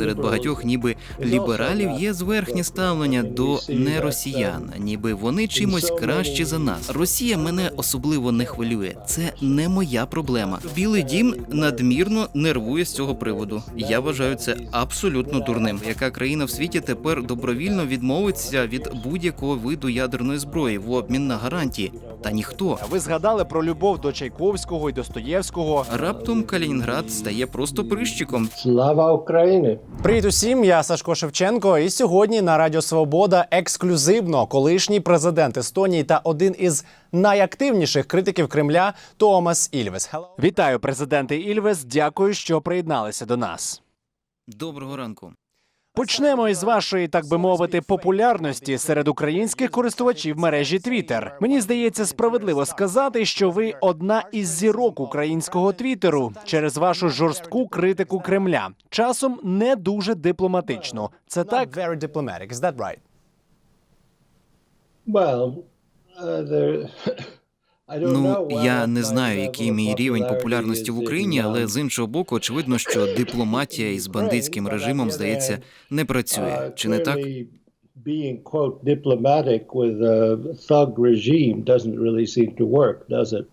серед багатьох, ніби лібералів, є зверхнє ставлення до неросіян, ніби вони чимось кращі за нас. Росія мене особливо не хвилює. Це не моя проблема. Білий дім надмірно нервує з цього приводу. Я вважаю це абсолютно дурним. Яка країна в світі тепер добровільно відмовиться від будь-якого виду ядерної зброї в обмін на гарантії? Та ніхто. Ви згадали про любов до Чайковського і Достоєвського. Раптом Калінінград стає просто прищиком. Слава Україні! Привіт усім, я Сашко Шевченко. І сьогодні на Радіо Свобода ексклюзивно колишній президент Естонії та один із найактивніших критиків Кремля Томас Ільвес. Вітаю, президенти Ільвес. Дякую, що приєдналися до нас. Доброго ранку. Почнемо із вашої, так би мовити, популярності серед українських користувачів мережі Twitter. Мені здається, справедливо сказати, що ви одна із зірок українського твіттеру через вашу жорстку критику Кремля. Часом не дуже дипломатично. Це так? Well, uh, there... Ну я не знаю, який мій рівень популярності в Україні, але з іншого боку, очевидно, що дипломатія із бандитським режимом, здається, не працює. uh, Чи не так? Being quote diplomatic with a thug regime doesn't really seem to work, does it?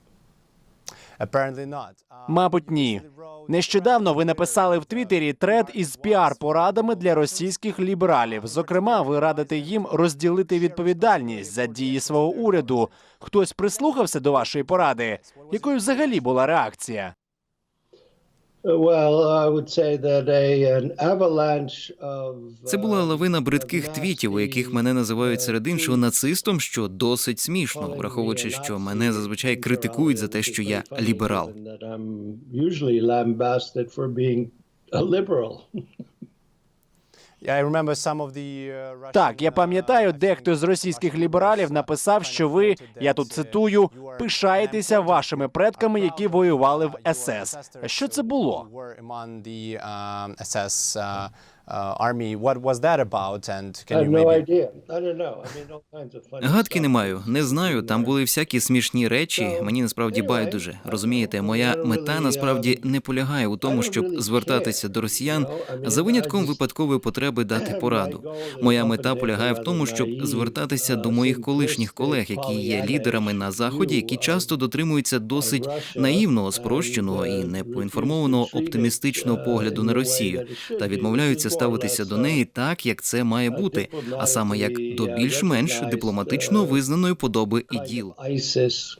Мабуть, ні. Нещодавно ви написали в Твіттері тред із піар-порадами для російських лібералів. Зокрема, ви радите їм розділити відповідальність за дії свого уряду. Хтось прислухався до вашої поради? Якою взагалі була реакція? Uh, Well, I would say that a an avalanche of Це була uh, лавина бридких твітів, у яких мене називають серед іншого нацистом, що досить смішно, враховуючи, що мене зазвичай критикують за те, що я ліберал. that I'm usually lambasted for being a liberal. Так, я пам'ятаю, дехто з російських лібералів написав, що ви, я тут цитую, пишаєтеся вашими предками, які воювали в СС. Що це було? I have no idea. I don't know. I mean, all kinds of funny Гадки stuff. не маю, не знаю. Там були всякі смішні речі. Мені насправді байдуже. Розумієте, моя мета насправді не полягає у тому, щоб звертатися до росіян за винятком випадкової потреби дати пораду. Моя мета полягає в тому, щоб звертатися до моїх колишніх колег, які є лідерами на заході, які часто дотримуються досить наївного, спрощеного і непоінформованого оптимістичного погляду на Росію та відмовляються ставитися до неї так, як це має бути, а саме як до більш-менш дипломатично визнаної подоби і діл. ISIS.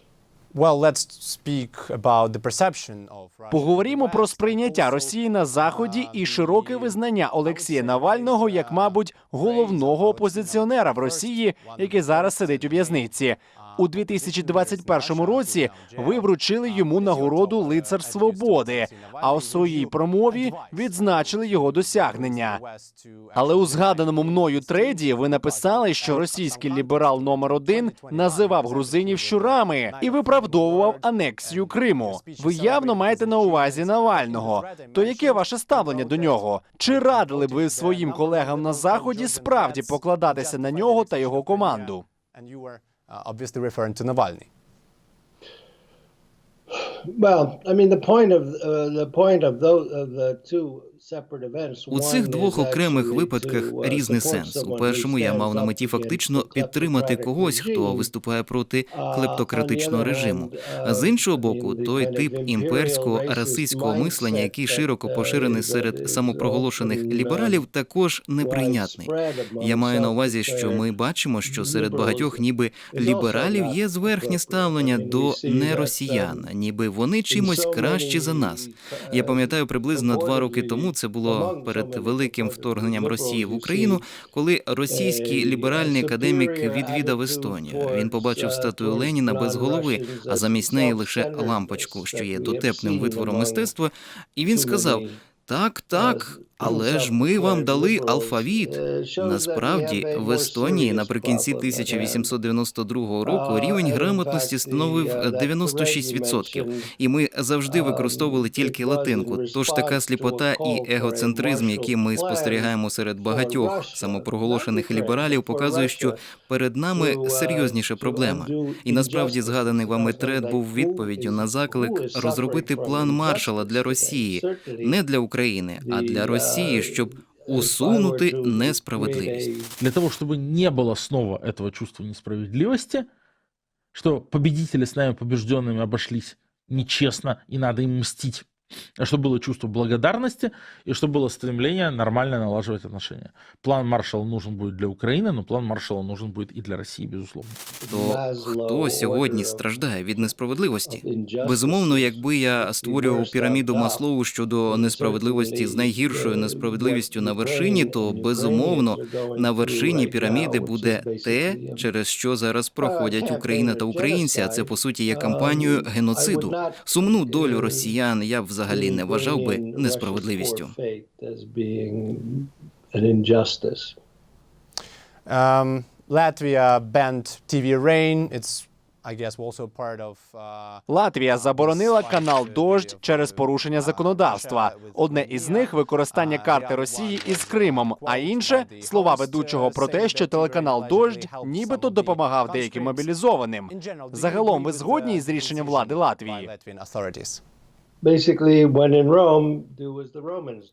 Поговоримо про сприйняття Росії на заході і широке визнання Олексія Навального як, мабуть, головного опозиціонера в Росії, який зараз сидить у в'язниці. У 2021 році ви вручили йому нагороду Лицар Свободи, а у своїй промові відзначили його досягнення. Але у згаданому мною треді ви написали, що російський ліберал номер один називав грузинів щурами і виправдовував анексію Криму. Ви явно маєте на увазі Навального. То яке ваше ставлення до нього? Чи радили б ви своїм колегам на заході справді покладатися на нього та його команду? Obviously referring to Navalny. Well, I mean, the point of uh, the point of those of the two. У цих двох окремих випадках uh, різний сенс. У першому я мав на меті фактично підтримати когось, хто виступає проти клептократичного on the other режиму. А з іншого uh, боку, той тип імперського расистського мислення, який широко uh, поширений серед самопроголошених uh, лібералів, також неприйнятний. Я маю на увазі, що ми бачимо, що серед багатьох, ніби лібералів, є зверхнє ставлення до неросіян, ніби вони чимось кращі за нас. uh, Я пам'ятаю, приблизно два роки тому це було перед великим вторгненням Росії в Україну, коли російський ліберальний академік відвідав Естонію. Він побачив статую Леніна без голови, а замість неї лише лампочку, що є дотепним витвором мистецтва. І він сказав: так, так, але ж ми вам дали алфавіт. Насправді, в Естонії наприкінці 1892 року рівень грамотності становив 96%, і ми завжди використовували тільки латинку. Тож така сліпота і егоцентризм, які ми спостерігаємо серед багатьох самопроголошених лібералів, показує, що перед нами серйозніша проблема. І насправді згаданий вами трет був відповіддю на заклик розробити план Маршала для Росії, не для України, а для Росії, щоб усунути несправедливість. для того, чтобы не было снова этого чувства несправедливости, что победители с нами побежденными обошлись нечестно и надо им мстить, чтобы было чувство благодарности и чтобы было стремление нормально налаживать отношения. План Маршалла нужен будет для Украины, но план Маршалла нужен будет и для России, безусловно. То хто сьогодні страждає від несправедливості? Безумовно, якби я створював піраміду Маслоу щодо несправедливості з найгіршою несправедливістю на вершині, то безумовно на вершині піраміди буде те, через що зараз проходять Україна та українці. А це по суті є кампанією геноциду. Сумну долю росіян я б взагалі не вважав би несправедливістю. Um, Latvia banned TV Rain. It's, part of. Uh, Латвія заборонила канал Дождь через порушення законодавства. Одне із них використання карти Росії із Кримом, а інше слова ведучого про те, що телеканал Дождь нібито допомагав деяким мобілізованим. Загалом, ви згодні із рішенням влади Латвії?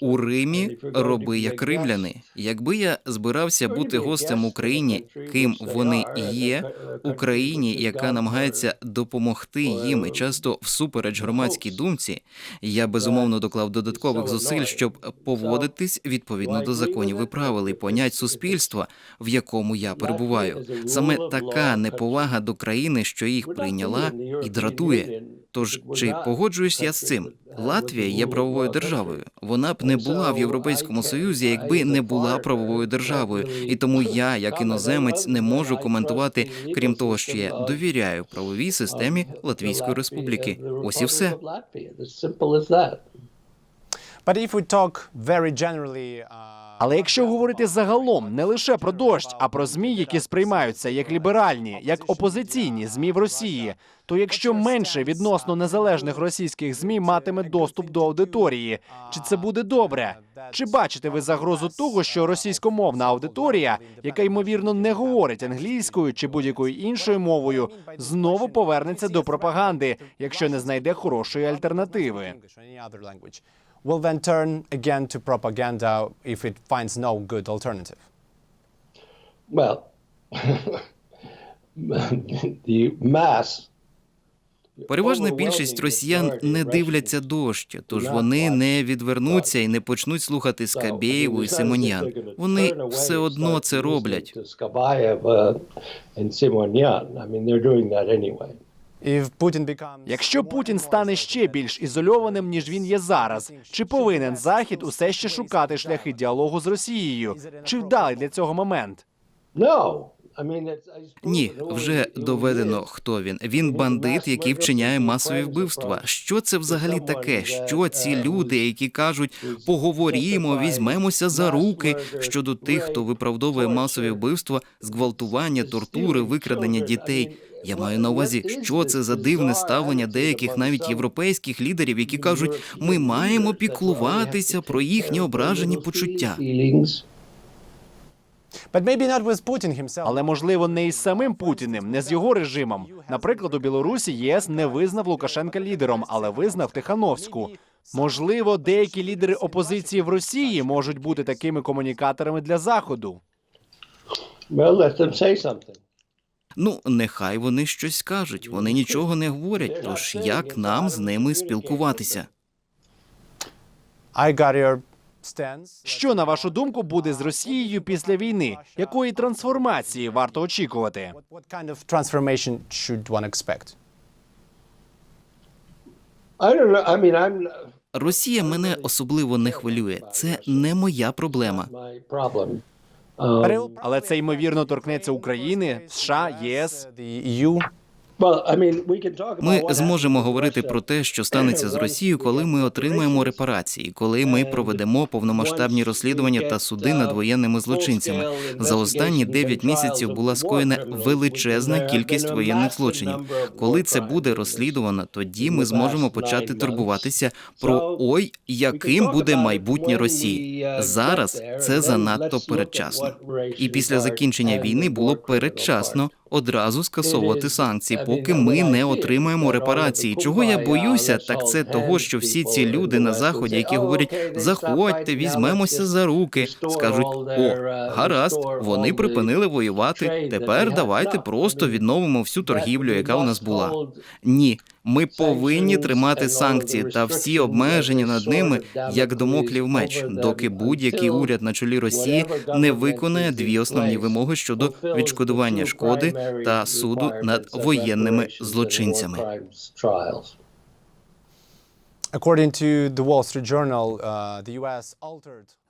У Римі роби як римляни. Якби я збирався бути гостем Україні, ким вони є, Україні, яка намагається допомогти їм і часто всупереч громадській думці, я безумовно доклав додаткових зусиль, щоб поводитись відповідно до законів і правил і понять суспільства, в якому я перебуваю. Саме така неповага до країни, що їх прийняла, і дратує. Тож чи погоджуюсь я з цим? Латвія є правовою державою. Вона б не була в Європейському Союзі, якби не була правовою державою. І тому я, як іноземець, не можу коментувати, крім того, що я довіряю правовій системі Латвійської Республіки. Ось і все. But if we talk very generally, uh, Але якщо говорити загалом не лише про дощ, а про змі, які сприймаються як ліберальні, як опозиційні змі в Росії, то якщо менше відносно незалежних російських змі матиме доступ до аудиторії, чи це буде добре? Чи бачите ви загрозу того, що російськомовна аудиторія, яка ймовірно не говорить англійською чи будь-якою іншою мовою, знову повернеться до пропаганди, якщо не знайде хорошої альтернативи? Will then turn again to propaganda if it finds no good alternative. Well, the mass. Переважна більшість росіян не дивляться дощ, тож вони не відвернуться і не почнуть слухати Скабєєву і Симоньян. Вони все одно це роблять. Uh, Якщо Путін стане ще більш ізольованим, ніж він є зараз, чи повинен Захід усе ще шукати шляхи діалогу з Росією? Чи вдалий для цього момент? Ні, вже доведено, хто він. Він бандит, який вчиняє масові вбивства. Що це взагалі таке? Що ці люди, які кажуть, поговоримо, візьмемося за руки щодо тих, хто виправдовує масові вбивства, зґвалтування, тортури, викрадення дітей. Я маю на увазі, що це за дивне ставлення деяких навіть європейських лідерів, які кажуть, ми маємо піклуватися про їхні ображені почуття. Але можливо не із самим Путіним, не з його режимом. Наприклад, у Білорусі ЄС не визнав Лукашенка лідером, але визнав Тихановську. Можливо, деякі лідери опозиції в Росії можуть бути такими комунікаторами для заходу. Well, let them say something. Ну, нехай вони щось скажуть. Вони нічого не говорять. Тож як нам з ними спілкуватися? I got your. Що на вашу думку буде з Росією після війни? Якої трансформації варто очікувати? Росія мене особливо не хвилює. Це не моя проблема. Will Але це ймовірно торкнеться України, США, ЄС. Ми зможемо говорити про те, що станеться з Росією, коли ми отримаємо репарації, коли ми проведемо повномасштабні розслідування та суди над воєнними злочинцями. За останні 9 місяців була скоєна величезна кількість воєнних злочинів. Коли це буде розслідувано, тоді ми зможемо почати турбуватися про ой, яким буде майбутнє Росії. Зараз це занадто передчасно. І після закінчення війни було передчасно одразу скасовувати санкції, поки ми не отримаємо репарації. Чого я боюся, так це того, що всі ці люди на заході, які говорять заходьте, візьмемося за руки, скажуть: о, гаразд, вони припинили воювати. Тепер давайте просто відновимо всю торгівлю, яка у нас була. Ні, ми повинні тримати санкції та всі обмеження над ними як домоклів меч, доки будь-який уряд на чолі Росії не виконає дві основні вимоги щодо відшкодування шкоди та суду над воєнними злочинцями. According to the Wall Street Journal, uh, the U.S. altered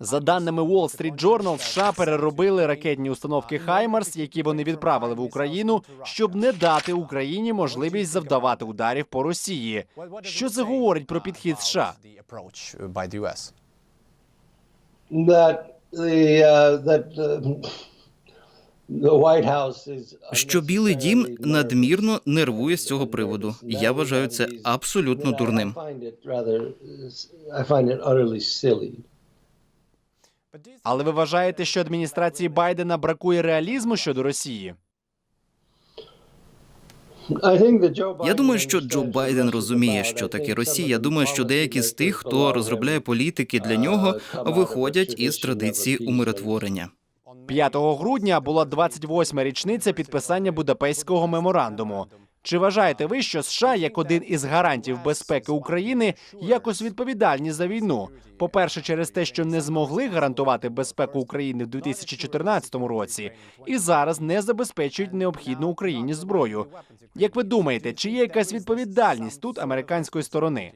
За даними Wall Street Journal, США переробили ракетні установки Хаймарс, які вони відправили в Україну, щоб не дати Україні можливість завдавати ударів по Росії. Що це говорить про підхід США? uh, by the U.S. That the uh, that uh, the White House is Що Білий дім надмірно нервує з цього приводу. Я вважаю це абсолютно дурним. I find it rather I find it utterly silly. Але ви вважаєте, що адміністрації Байдена бракує реалізму щодо Росії? I think that Joe Biden Я думаю, що Джо Байден розуміє, що таке Росія. Я думаю, що деякі з тих, хто розробляє політики для нього, виходять із традиції умиротворення. 5 грудня була 28-ма річниця підписання Будапештського меморандуму. Чи вважаєте ви, що США як один із гарантів безпеки України якось відповідальні за війну? По-перше, через те, що не змогли гарантувати безпеку України в 2014 році, і зараз не забезпечують необхідну Україні зброю. Як ви думаєте, чи є якась відповідальність тут американської сторони?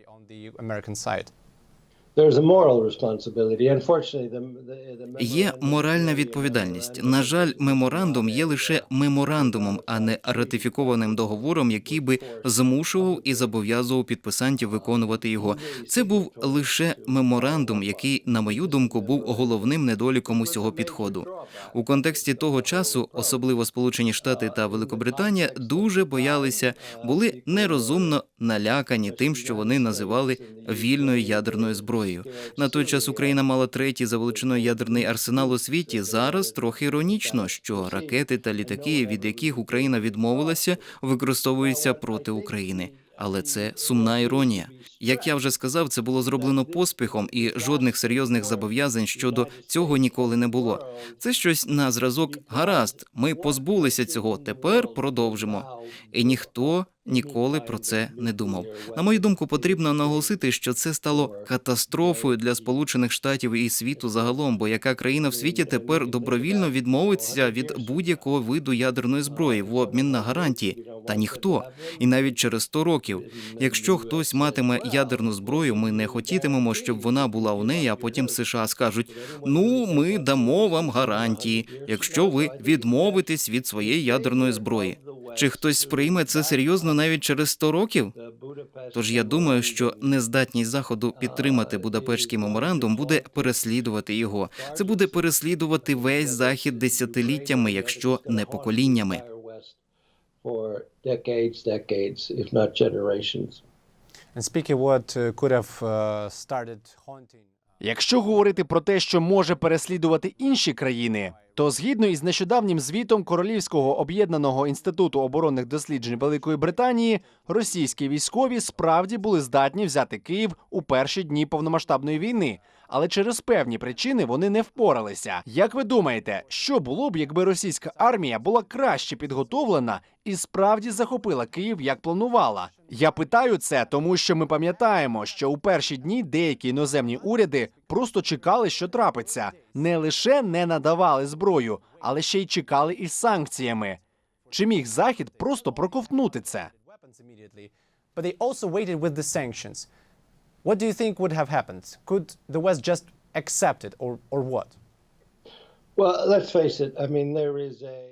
Є моральна відповідальність. На жаль, меморандум є лише меморандумом, а не ратифікованим договором, який би змушував і зобов'язував підписантів виконувати його. Це був лише меморандум, який, на мою думку, був головним недоліком усього підходу. У контексті того часу, особливо Сполучені Штати та Великобританія, дуже боялися, були нерозумно налякані тим, що вони називали вільною ядерною зброєю. На той час Україна мала третій за величиною ядерний арсенал у світі. Зараз трохи іронічно, що ракети та літаки, від яких Україна відмовилася, використовуються проти України. Але це сумна іронія. Як я вже сказав, це було зроблено поспіхом, і жодних серйозних зобов'язань щодо цього ніколи не було. Це щось на зразок гаразд. Ми позбулися цього. Тепер продовжимо. І ніхто ніколи про це не думав. На мою думку, потрібно наголосити, що це стало катастрофою для Сполучених Штатів і світу загалом, бо яка країна в світі тепер добровільно відмовиться від будь-якого виду ядерної зброї в обмін на гарантії? Та ніхто. І навіть через 100 років, якщо хтось матиме ядерну зброю, ми не хотітимемо, щоб вона була у неї, а потім США скажуть: ну, ми дамо вам гарантії, якщо ви відмовитесь від своєї ядерної зброї. Чи хтось сприйме це серйозно навіть через 100 років? Тож я думаю, що нездатність заходу підтримати Будапештський меморандум буде переслідувати його. Це буде переслідувати весь захід десятиліттями, якщо не поколіннями. And speaking what uh, could have uh, started haunting. Якщо говорити про те, що може переслідувати інші країни, то згідно із нещодавнім звітом Королівського об'єднаного інституту оборонних досліджень Великої Британії, російські військові справді були здатні взяти Київ у перші дні повномасштабної війни, але через певні причини вони не впоралися. Як ви думаєте, що було б, якби російська армія була краще підготовлена і справді захопила Київ як планувала? Я питаю це, тому що ми пам'ятаємо, що у перші дні деякі іноземні уряди просто чекали, що трапиться, не лише не надавали зброю, але ще й чекали із санкціями. Чи міг захід просто проковтнути це? What do you think would have happened? Could the West just accept it, or, or what? Well, let's face it. I mean, there is a.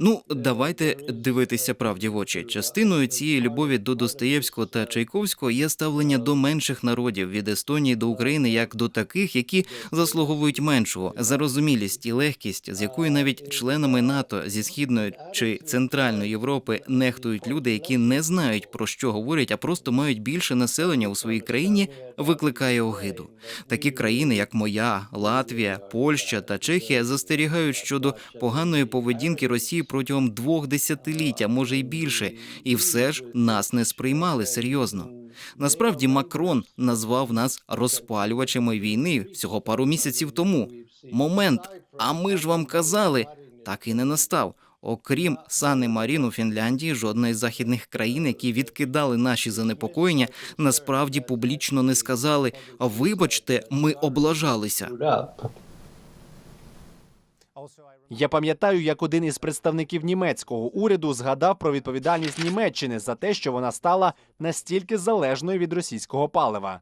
Ну, давайте дивитися правді в очі. Частиною цієї любові до Достоєвського та Чайковського є ставлення до менших народів від Естонії до України як до таких, які заслуговують меншого зарозумілість і легкість, з якою навіть членами НАТО зі східної чи центральної Європи нехтують люди, які не знають про що говорять, а просто мають більше населення у своїй країні, викликає огиду. Такі країни, як моя, Латвія, Польща та Чехія, застерігають щодо поганої поведінки Росії протягом двох десятиліть, а може й більше, і все ж нас не сприймали серйозно. Насправді Макрон назвав нас розпалювачами війни всього пару місяців тому. Момент, а ми ж вам казали, так і не настав. Окрім Сани Марін у Фінляндії, жодна із західних країн, які відкидали наші занепокоєння, насправді публічно не сказали: вибачте, ми облажалися. Я пам'ятаю, як один із представників німецького уряду згадав про відповідальність Німеччини за те, що вона стала настільки залежною від російського палива.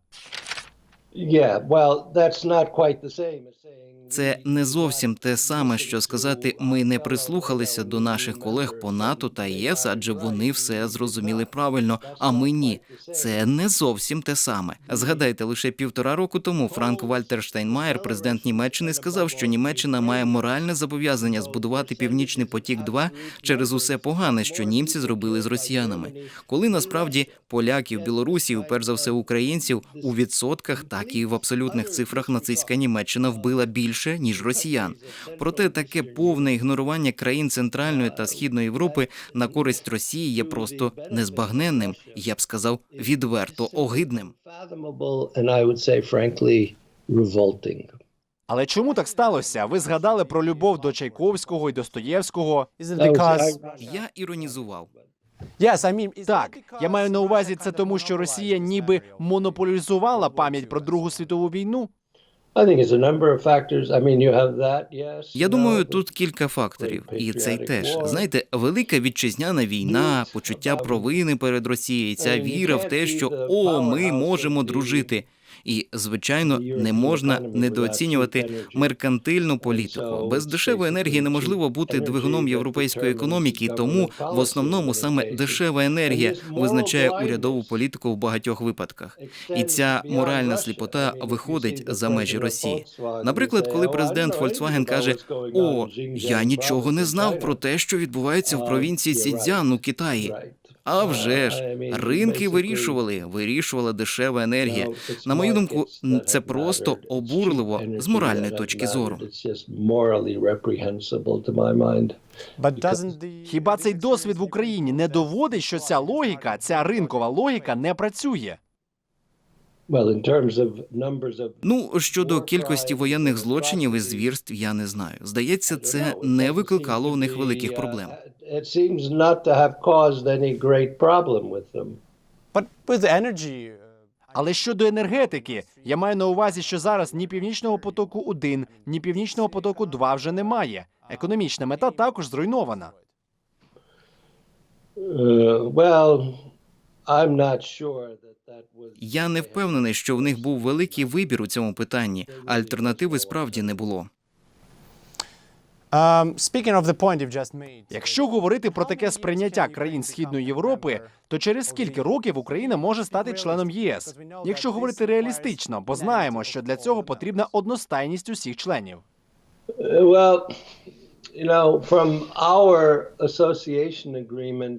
Це не зовсім те саме, що сказати, ми не прислухалися до наших колег по НАТО та ЄС, адже вони все зрозуміли правильно. А ми ні. Це не зовсім те саме. Згадайте, лише півтора року тому Франк Вальтер Штайнмаєр, президент Німеччини, сказав, що Німеччина має моральне зобов'язання збудувати північний потік 2 через усе погане, що німці зробили з росіянами. Коли насправді поляків, білорусів, перш за все українців, у відсотках, так і в абсолютних цифрах нацистська Німеччина вбила більше ніж росіян. Проте таке повне ігнорування країн Центральної та Східної Європи на користь Росії є просто незбагненним. Я б сказав відверто огидним. Але чому так сталося? Ви згадали про любов до Чайковського і Достоєвського. Я іронізував. Yes, I mean, Так, because я маю на увазі це тому, що Росія ніби монополізувала пам'ять про Другу світову війну. Я думаю, тут кілька факторів, і цей теж. знаєте, велика вітчизняна війна, почуття провини перед Росією, ця віра в те, що о, ми можемо дружити. І звичайно, не можна недооцінювати меркантильну політику. Без дешевої енергії неможливо бути двигуном європейської економіки. Тому в основному саме дешева енергія визначає урядову політику в багатьох випадках. І ця моральна сліпота виходить за межі Росії. Наприклад, коли президент Volkswagen каже: О, я нічого не знав про те, що відбувається в провінції Сідзян у Китаї. А вже ж ринки вирішували, вирішувала дешева енергія. На мою думку, це просто обурливо з моральної точки зору. Хіба цей досвід в Україні не доводить, що ця логіка, ця ринкова логіка не працює? Ну щодо кількості воєнних злочинів і звірств, я не знаю. Здається, це не викликало у них великих проблем. It seems not to have caused any great problem with them. but with energy uh, Але щодо енергетики, я маю на увазі, що зараз ні північного потоку 1 ні північного потоку 2 вже немає. Економічна мета також зруйнована. Uh, well, I'm not sure that that was. Я не впевнений, що в них був великий вибір у цьому питанні. Альтернативи справді не було. Um, speaking of the point you've just made, Якщо говорити про таке сприйняття країн Східної Європи, то через скільки років Україна може стати членом ЄС? Якщо говорити реалістично, бо знаємо, що для цього потрібна одностайність усіх членів. Uh.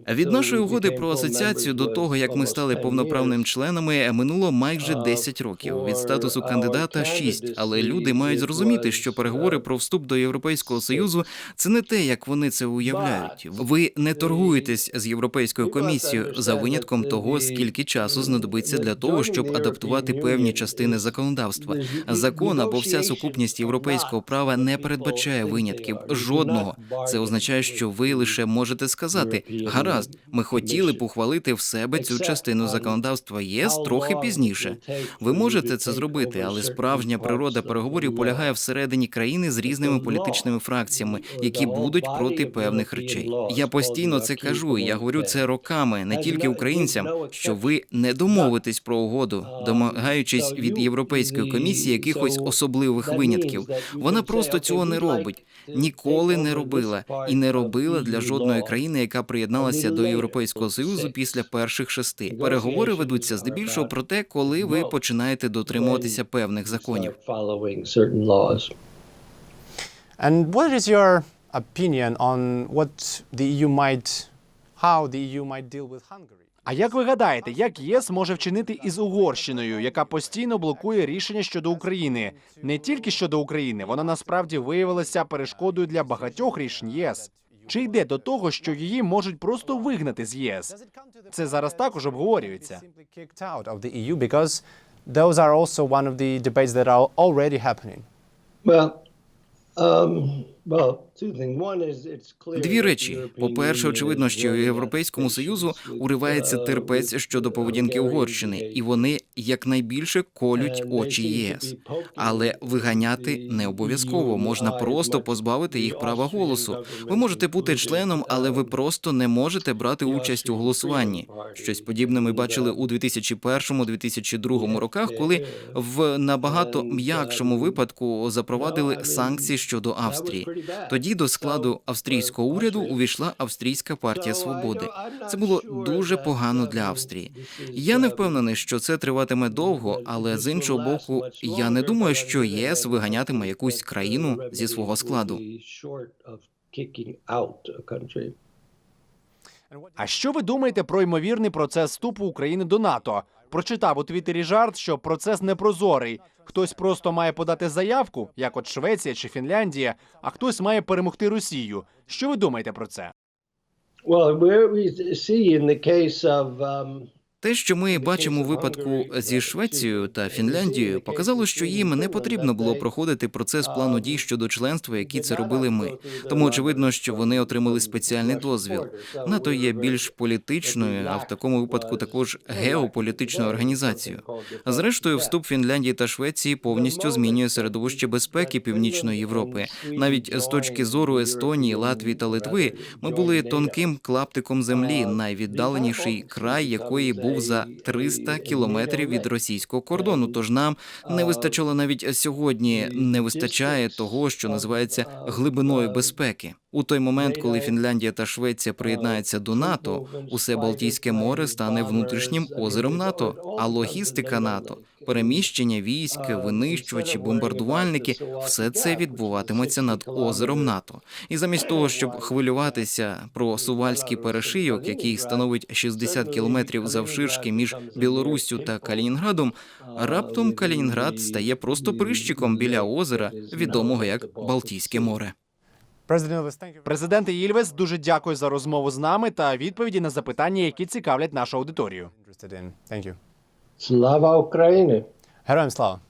Від нашої угоди про асоціацію до того, як ми стали повноправним членами, минуло майже 10 років. Від статусу кандидата 6. Але люди мають зрозуміти, що переговори про вступ до Європейського союзу це не те, як вони це уявляють. Ви не торгуєтесь з європейською комісією за винятком того, скільки часу знадобиться для того, щоб адаптувати певні частини законодавства. Закон або вся сукупність європейського права не передбачає винятків жодного. Це означає, що ви лише можете сказати: гаразд, ми хотіли б ухвалити в себе цю частину законодавства ЄС трохи пізніше. Ви можете це зробити, але справжня природа переговорів полягає всередині країни з різними політичними фракціями, які будуть проти певних речей. Я постійно це кажу. Я говорю це роками, не тільки українцям, що ви не домовитесь про угоду, домагаючись від європейської комісії якихось особливих винятків. Вона просто цього не робить, ніколи не робила і не робила для жодної країни, яка приєдналася до Європейського союзу після перших шести. Переговори ведуться здебільшого про те, коли ви починаєте дотримуватися певних законів. And what is your opinion on what the EU might, how the EU might deal with Hungary? А як ви гадаєте, як ЄС може вчинити із Угорщиною, яка постійно блокує рішення щодо України? Не тільки щодо України, вона насправді виявилася перешкодою для багатьох рішень ЄС. Чи йде до того, що її можуть просто вигнати з єС? Це зараз також обговорюється. Those are also one of the debates that are already happening. Well, um, Дві речі: по-перше, очевидно, що very Європейському союзу уривається uh, терпець щодо поведінки Угорщини, і вони якнайбільше колють очі ЄС. Але виганяти не обов'язково. Можна просто позбавити їх права голосу. Ви можете бути членом, але ви um, просто не можете брати участь у голосуванні. Щось подібне ми бачили у 2001-2002 роках, коли в набагато м'якшому випадку запровадили санкції щодо Австрії. Тоді до складу австрійського уряду увійшла австрійська партія свободи. Це було дуже погано для Австрії. Я не впевнений, що це триватиме довго, але з іншого боку, я не думаю, що ЄС виганятиме якусь країну зі свого складу. А що ви думаєте про ймовірний процес вступу України до НАТО? Прочитав у Твіттері жарт, що процес непрозорий. Хтось просто має подати заявку, як от Швеція чи Фінляндія, а хтось має перемогти Росію. Що ви думаєте про це? Well, where we see in the case of um, Те, що ми бачимо у випадку зі Швецією та Фінляндією, показало, що їм не потрібно було проходити процес плану дій щодо членства, які це робили ми. Тому очевидно, що вони отримали спеціальний дозвіл. НАТО є більш політичною, а в такому випадку також геополітичною організацією. А Зрештою, вступ Фінляндії та Швеції повністю змінює середовище безпеки Північної Європи. Навіть з точки зору Естонії, Латвії та Литви, ми були тонким клаптиком землі, найвіддаленіший край якої був за 300 кілометрів від російського кордону. Тож нам не вистачало навіть сьогодні, не вистачає того, що називається глибиною безпеки. У той момент, коли Фінляндія та Швеція приєднаються до НАТО, усе Балтійське море стане внутрішнім озером НАТО, а логістика НАТО, переміщення військ, винищувачі, бомбардувальники все це відбуватиметься над озером НАТО. І замість того, щоб хвилюватися про сувальський перешийок, який становить 60 кілометрів завширшки між Білоруссю та Калінінградом, раптом Калінінград стає просто прищиком біля озера, відомого як Балтійське море. Президент Єльвес, дуже дякую за розмову з нами та відповіді на запитання, які цікавлять нашу аудиторію. Slava Ukraini! Herojem slava!